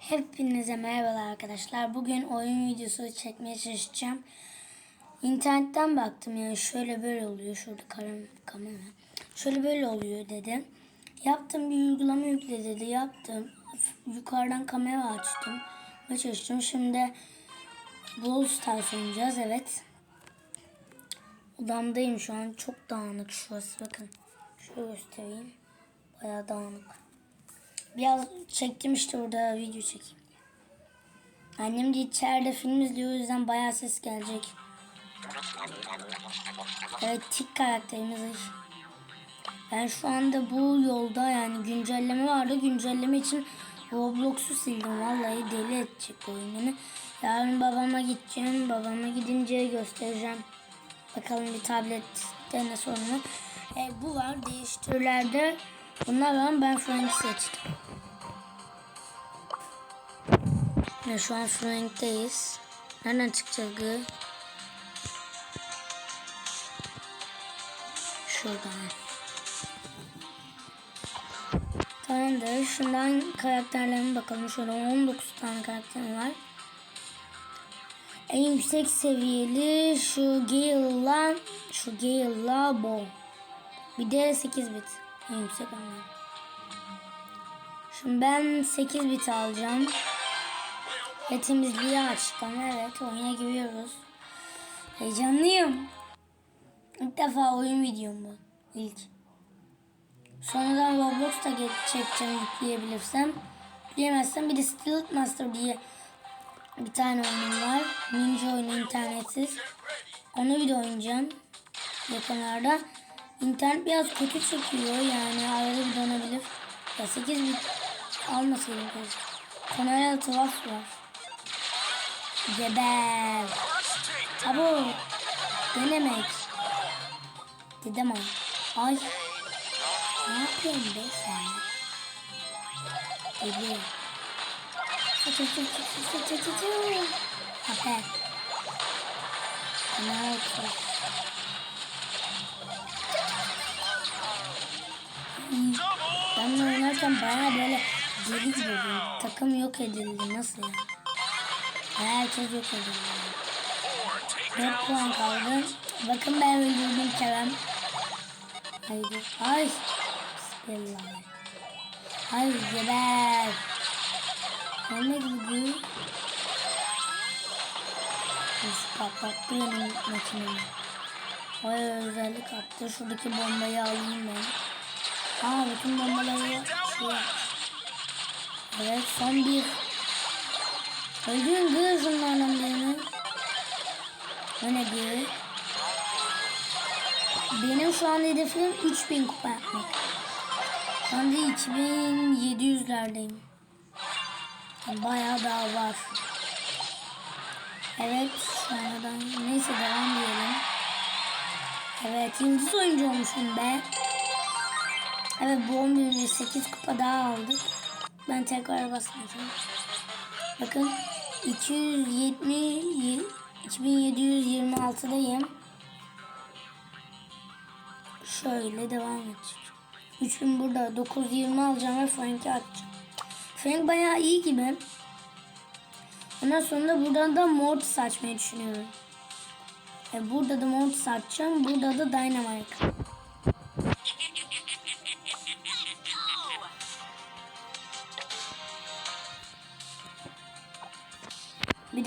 Hepinize merhabalar arkadaşlar. Bugün oyun videosu çekmeye çalışacağım. İnternetten baktım yani şöyle böyle oluyor. Şurada karam, kamera. Şöyle böyle oluyor dedi. Yaptım bir uygulama yükle dedi. Yaptım. Yukarıdan kamera açtım. Ve çalıştım. Şimdi Brawl Stars oynayacağız. Evet. Odamdayım şu an. Çok dağınık şurası. Bakın. Şöyle göstereyim. Bayağı dağınık. Biraz çektim işte orada video çekeyim. Annem de içeride film izliyor o yüzden bayağı ses gelecek. Evet tik karakterimiz. Ben şu anda bu yolda yani güncelleme vardı. Güncelleme için Roblox'u sildim. Vallahi deli edecek bu oyun beni. Yarın babama gideceğim. Babama gidince göstereceğim. Bakalım bir tablette ne sorunu. E, bu var değiştirilerde. Bunlar var ben Frank seçtim. Ve şu an Frank'teyiz. Nereden çıkacağız gı? Şuradan. Tamamdır. Şundan karakterlerine bakalım. Şöyle 19 tane karakter var. En yüksek seviyeli şu Gale'la şu Gale'la Bo. Bir de 8 bit. En yüksek onlar. Şimdi ben 8 bit alacağım. Ve temizliği açtım. Evet oyuna giriyoruz. Heyecanlıyım. İlk defa oyun videom bu. İlk. Sonradan Roblox'ta geç- çekeceğim yükleyebilirsem. Yükleyemezsem bir de Stealth Master diye bir tane oyunum var. Ninja oyunu internetsiz. Onu bir de oynayacağım. Yakınlarda. İnternet biraz kötü çekiyor yani arada bir donabilir. Ya 8 bit almasaydım keşke. Kameral tuhaf var. Geber. Abo. Denemek. Dedem ay. Ay. Ne yapıyorsun be sen? Deli. Aferin. Kameral tuhaf. Ben oynarken baya böyle deli gibi takım yok edildi. Nasıl ya? Herkes yok edildi. 4 puan kaldı. Bakın ben öldürdüm Kerem. Haydi. Ay. Bismillah. Ay geber. Ölmek gibi. Uf patlattı benim makinemi. Ay özellik attı. Şuradaki bombayı alayım ben. Aa bütün bombaları şey. Evet son bir. Öldürün kız şunlardan birini. O ne diyor? Benim şu an hedefim 3000 kupa yapmak. Şu anda 2700'lerdeyim. Bayağı daha var. Evet sonradan neyse devam diyelim. Evet yıldız oyuncu olmuşum be. Evet bu 11 8 kupa daha aldık. Ben tekrar basmayacağım. Bakın 270 2726'dayım. Şöyle devam edecek. 3000 burada 920 alacağım ve Frank'i atacağım. Frank bayağı iyi gibi. Ondan sonra buradan da Mortis açmayı düşünüyorum. E burada da Mortis açacağım. Burada da Dynamite.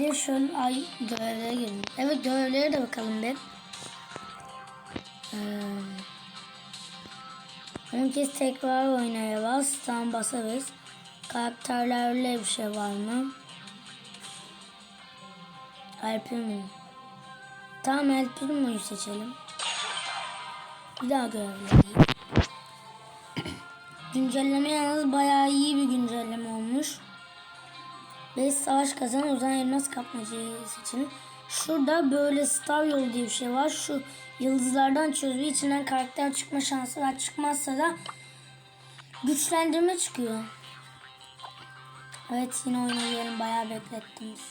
De şöyle ay görevlere girelim. Evet görevlere de bakalım bir. Ee, 10 kez tekrar oynaya bas. Tam basarız. Karakterlerle bir şey var mı? Primo. Tamam El Primo'yu seçelim. Bir daha görevlere Güncelleme yalnız bayağı iyi bir güncelleme olmuş. 5 savaş kazan Ozan Elmas kapmacayı seçin. Şurada böyle Star Yol diye bir şey var. Şu yıldızlardan çözüyor. içinden karakter çıkma şansı var. Çıkmazsa da güçlendirme çıkıyor. Evet yine oyuna girelim. Bayağı beklettiniz.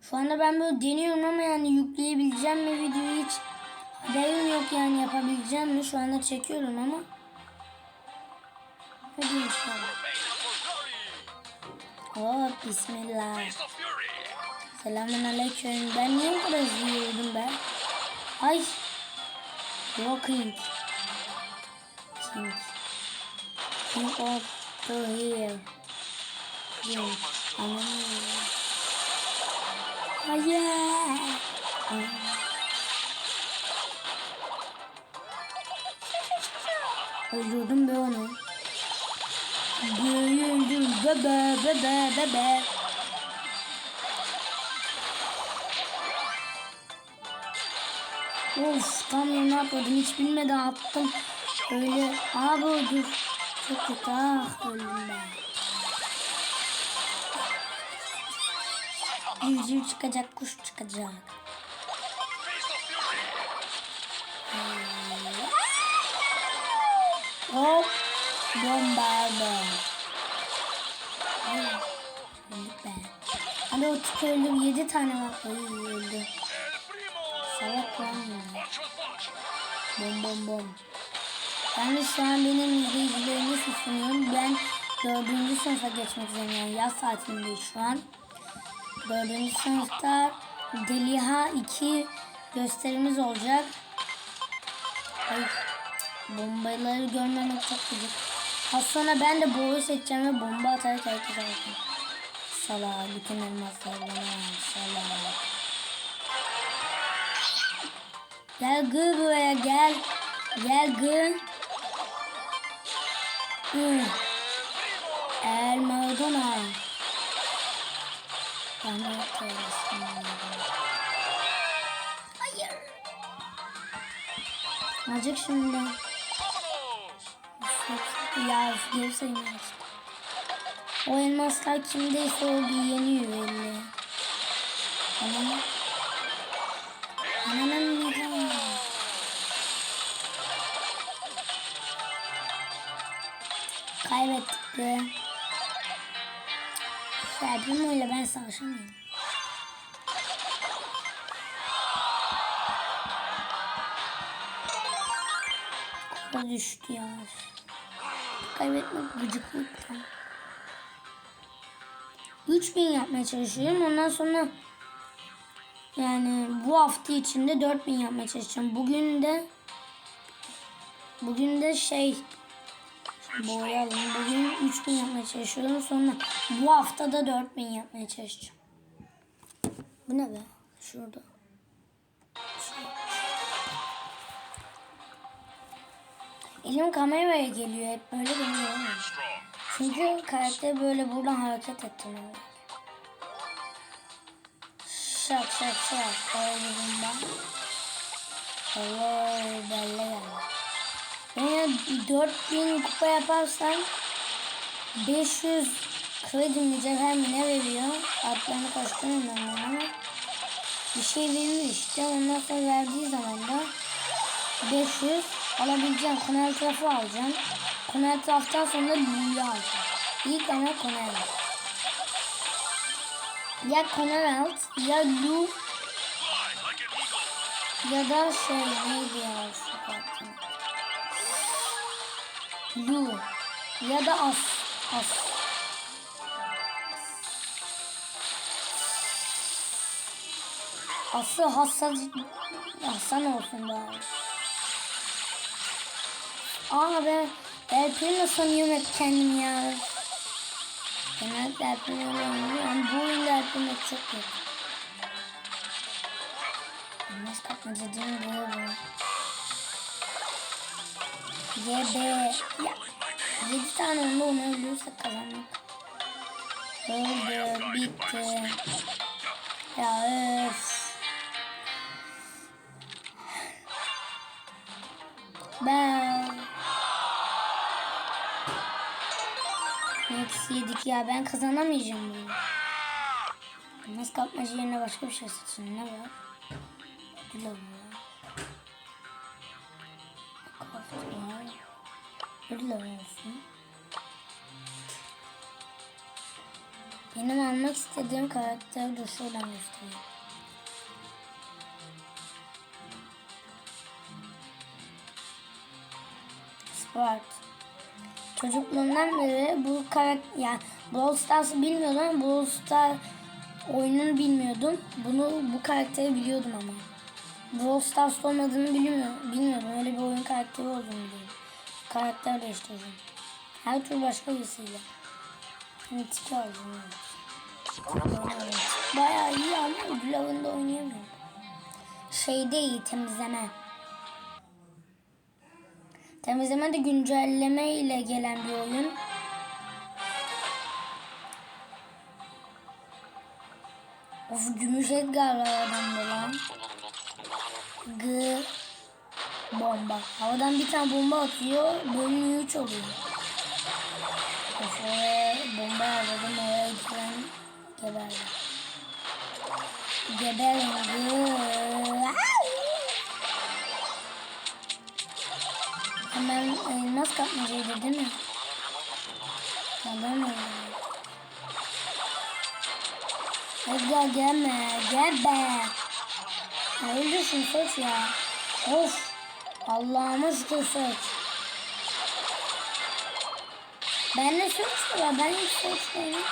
Şu anda ben böyle deniyorum ama yani yükleyebileceğim mi videoyu hiç haberim yok yani yapabileceğim mi? Şu anda çekiyorum ama. Hadi inşallah. Hop bismillah. The fury. Selamun aleyküm. Ben niye bu kadar hızlı yürüdüm be? Ay. Rocking. King. King of the hill. King. Anlamıyorum. Hayır. Ay. Öldürdüm be onu. Büyüdüm bebe bebe bebe. Of tam yerine atladım hiç bilmeden attım. Öyle abi dur. Çok kötü ah öldüm ben. Civciv çıkacak kuş çıkacak. Hop. Bombardı. Be. Hadi o öldüm. Yedi tane var. Ay öldü. El primo. Salak lan ya. Bom bom bom. De şu an benim izleyicilerime susuyorum. Ben dördüncü sınıfa geçmek üzereyim. Yani yaz tatilindeyiz şu an. Dördüncü sınıfta Deliha 2 gösterimiz olacak. Ay, bombaları görmemek çok gıcık. Az sonra ben de boru seçeceğim ve bomba atarak herkese bakacağım. Salak bütün elmaslar bana salak. Gel gı buraya gel. Gel gı. Hı. El Maradona. Bana. Hayır. Acık şimdi. Ya geri sayılmaz. O elmaslar kimdeyse o yeniyor belli. Ama Ananın bir Kaybettik be. Serpim öyle ben savaşamıyorum. Kupa düştü ya. Kaybetmek gıcıklıktan. 3000 yapmaya çalışıyorum. Ondan sonra yani bu hafta içinde 4000 yapmaya çalışacağım. Bugün de bugün de şey boyayalım. Bugün 3000 yapmaya çalışıyorum. Sonra bu hafta da 4000 yapmaya çalışacağım. Bu ne be? Şurada. Elim kameraya geliyor hep böyle. Strong. Çünkü karakter böyle buradan hareket ettirmiyor. Şak şak şak. Öldürdüm ben. Hello belli geldi. Ben ya 4000 kupa yaparsam 500 kredi mücevher mi ne veriyor? Adlarını koşturuyorum ben bana bir şey veriyor işte. Ondan sonra verdiği zaman da 500 alabileceğim. Konel tarafı alacağım. Konel taraftan sonra Lu'yu alacağım. İlk ama Konel. Ya Konel alt ya Lu ya da şey neydi ya şu. Lu ya da As. As. Aslı Hasan Hasan olsun bari. Aa ben El Primo sanıyorum hep kendim ya. Genelde El Primo oynuyorum ama bu oyunda El Primo çok kötü. Elmas kapmaca değil mi bu? GB. Ya. 7 tane onda onu öldürürsek kazandık. Öldü, bitti. Ya öf. Ben... yedik ya ben kazanamayacağım bunu. Elmas kapmaca yerine başka bir şey seçin. Ne var? Ödül var. Kraft var. Ödül olsun. Benim almak istediğim karakter dur şuradan göstereyim. Sport. Çocukluğumdan beri bu karakter yani Brawl Stars'ı bilmiyordum ama Brawl Stars oyununu bilmiyordum. Bunu bu karakteri biliyordum ama. Brawl Stars olmadığını bilmiyordum. Bilmiyordum. Öyle bir oyun karakteri olduğunu biliyordum. Karakter değiştireceğim. Her tur başka birisiyle. Hani tiki aldım. Bayağı iyi ama ödül avında oynayamıyorum. Şey değil temizleme. Temizleme de güncelleme ile gelen bir oyun. Of gümüş Edgar var adamda lan. G bomba. Havadan bir tane bomba atıyor. Bölüm 3 oluyor. Of bomba aldım. Oraya giden geberdi. Geberin. Gı- elmas kapmacaydı değil mi? Tamam öyle. Edgar gelme. Gebe. Ya öldürsün söz ya. Of. Allah'ıma şükür söz. Ben de söz var. Ben hiç söz oynamıyorum.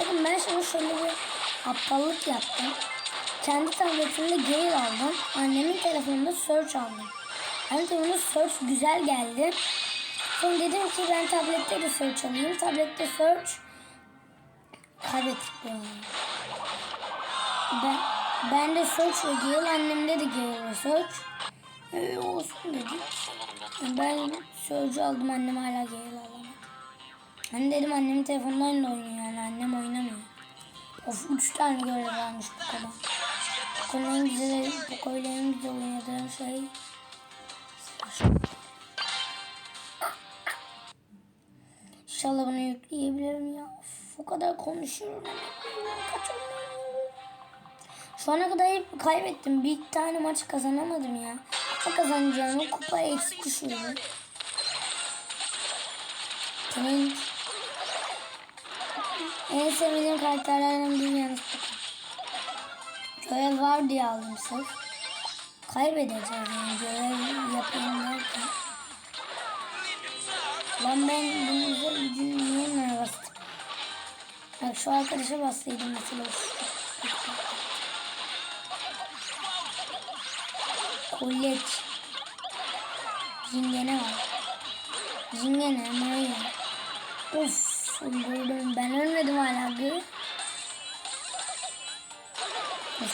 Bakın ben şimdi şöyle bir aptallık yaptım. Kendi tabletimde Gale aldım. Annemin telefonunda Search aldım. Annemin telefonunda Search güzel geldi. Sonra dedim ki ben tablette de Search alayım. Tablette Search kaybettik. Ben, ben de Search ve Gale, annemde de Gale ve Search. Ee, olsun dedik. Ben Search'ü aldım, annem hala Gale alamadı. Ben dedim annemin telefonundan da oynuyor yani annem oynamıyor. Of 3 tane görev varmış bu kadar. Poco'nun en güzel, Poco'yla en güzel oynadığım şey İnşallah bunu yükleyebilirim ya. Of, o kadar konuşuyorum. Şu ana kadar hep kaybettim. Bir tane maç kazanamadım ya. Kupa kazanacağım. Kupa eksik düşüyordu. Senin en sevdiğim karakterlerden biri yalnız. Görev var diye aldım sırf. Kaybedeceğiz yani görev yapayım derken. Lan ben bunun özel gücünü niye onlara bastım? Bak şu arkadaşa bastıydım mesela. Kolyeç. Zingene var. Zingene, Maria. Of, öldürdüm. Ben ölmedim hala. Gı.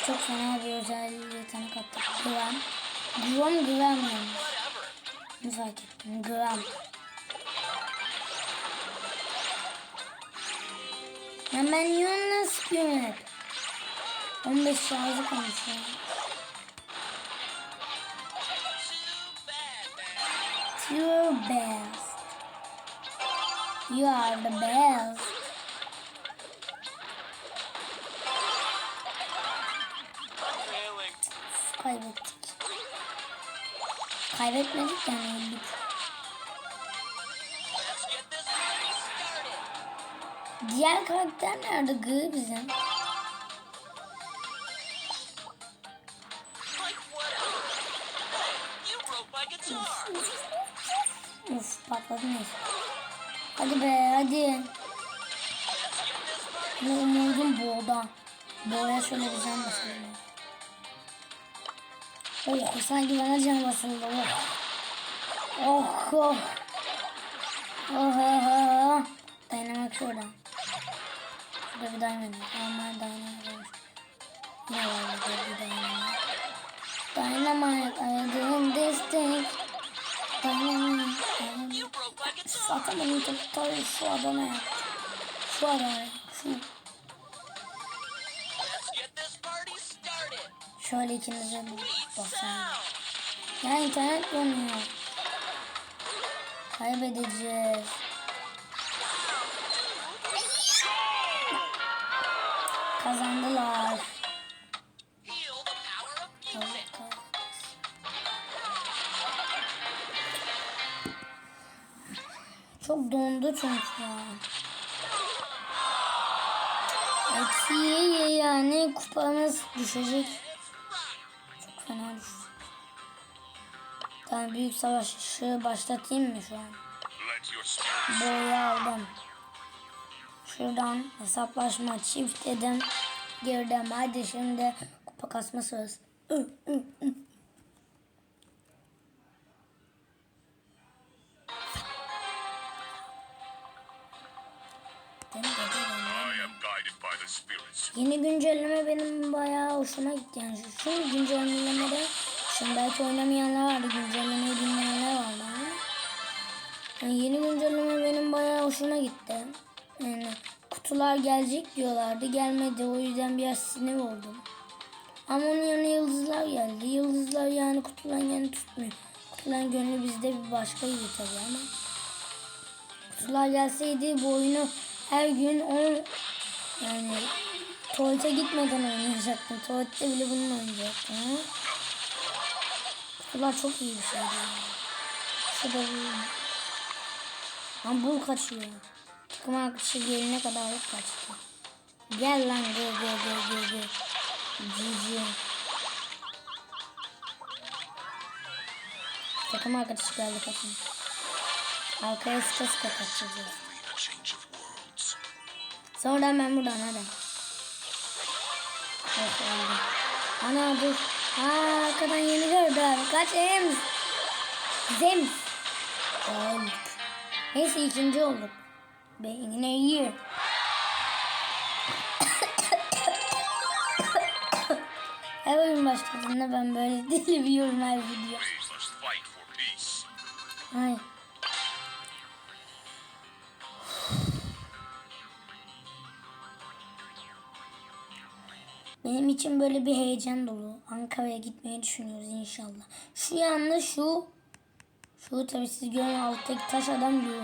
Çok fena bir özel yetenek attık. Güven. Güven, güven yalnız. Ne fark ettim? Güven. Ya ben niye onunla sıkıyorum hep? 15 şarjı konuşuyor. You're best. You are the best. Kaybettik. Kaybetmedik yani öldük. Diğer karakter nerede? Gı bizim. Uf patladı neyse. Hadi be hadi. Ne umudum boğda. Boğaya can basıldı. Oh sanki bana can basıldı. Oh. Oh oh. Oh oh oh. Dayanamak şurada. Şurada bir dayanamadım. Ama dayanamadım. Yine var burada bir dayanamadım. Dynamite, aradığım destek. Dynamite, aradığım my guitar. Şu adama ya. Şu adama. Şöyle ikinize baksana. Ya internet donuyor. Kaybedeceğiz. Kazandılar. Çok dondu çünkü ya. Eksiye yani kupamız düşecek. Ben büyük savaşı başlatayım mı şu an? Boyu aldım. Şuradan hesaplaşma çift dedim. Girdim. Hadi şimdi kupa kasma sırası. Yeni güncelleme benim bayağı hoşuma gitti. Yani şu, güncellemede şimdi belki oynamayanlar vardı. Güncellemeyi bilmeyenler vardı ama. Yani yeni güncelleme benim bayağı hoşuma gitti. Yani kutular gelecek diyorlardı. Gelmedi. O yüzden biraz sinir oldum. Ama onun yerine yıldızlar geldi. Yıldızlar yani kutuların yerini tutmuyor. Kutuların gönlü bizde bir başkaydı tabii ama. Kutular gelseydi bu oyunu her gün 10 yani tuvalete gitmeden oynayacaktım. Tuvalette bile bununla oynayacaktım Kutular çok iyi bir. Yani. Şurada bir... Lan bul kaçıyor. Takım arkadaşı gelene kadar alıp kaçtı. Gel lan go go go go go. GG. Takım arkadaşı geldi kaçın. Arkaya sıka kaçacağız. Sonra ben buradan hadi. Oldu. Ana dur. Aa, arkadan yeni gördüm. Kaç Ems. Zems. Olduk. Neyse ikinci olduk. Ben yine iyi. Her oyun başladığında ben böyle her video. We must fight for peace. Ay. Benim için böyle bir heyecan dolu. Ankara'ya gitmeyi düşünüyoruz inşallah. Şu yanda şu şu tabii siz görün alttaki taş adam diyor.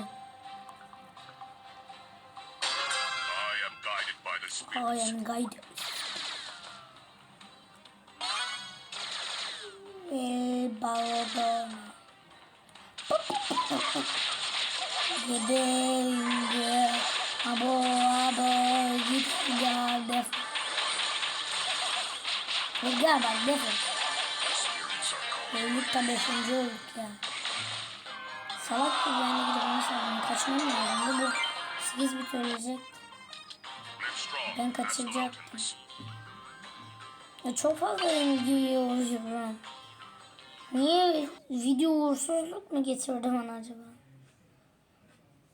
I am guided guide. Ve balon. Gidince abo abo git gel def. Gel bak. Öldük de beşinci olduk ya. Salak gibi yani gidip onu saldım. Kaçmam lazımdı. Bu 8 bit ölecek. Ben kaçıracaktım. Ya çok fazla ilgi uğraşıyorum. Niye video uğursuzluk mu getirdi bana acaba?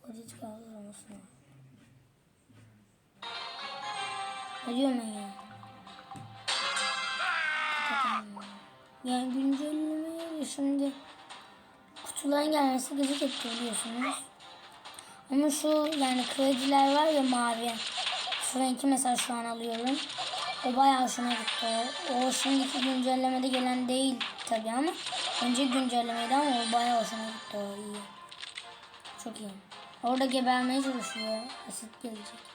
Audit kaldı olmasın. Ne diyorum ya? Yani güncellemeyle şimdi kutuların gelmesi gıcık etti biliyorsunuz. Ama şu yani krediler var ya mavi. Şu renki mesela şu an alıyorum. O bayağı hoşuma gitti. O, şimdiki güncellemede gelen değil tabi ama önce güncellemeydi ama o bayağı hoşuma gitti. O iyi. Çok iyi. Orada gebermeye çalışıyor. Asit gelecek.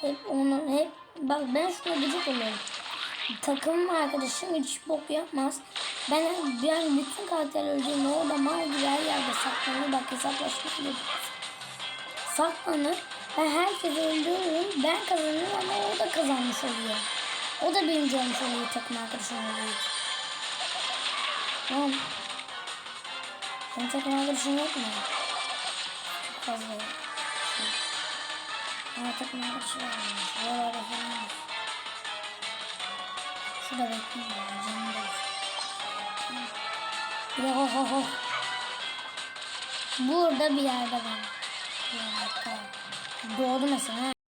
Hep onu hep bak ben şuna gıcık oluyorum. Takım arkadaşım hiç bok yapmaz. Ben ben bütün karakter öldüğümde orada mal gibi her yerde saklanır. Bak hesaplaşma yapıyoruz. Saklanır. Ben herkesi öldürürüm. Ben kazanırım ama o da kazanmış oluyor. O da birinci olmuş oluyor takım arkadaşım için. Tamam. Senin takım arkadaşın yok mu? Çok fazla. Ama takım arkadaşı varmış. Oralarda falan var. Şurada bekliyorum. Canım da Bir de ho ho ho. Burada bir yerde ben. Doğdu mesela.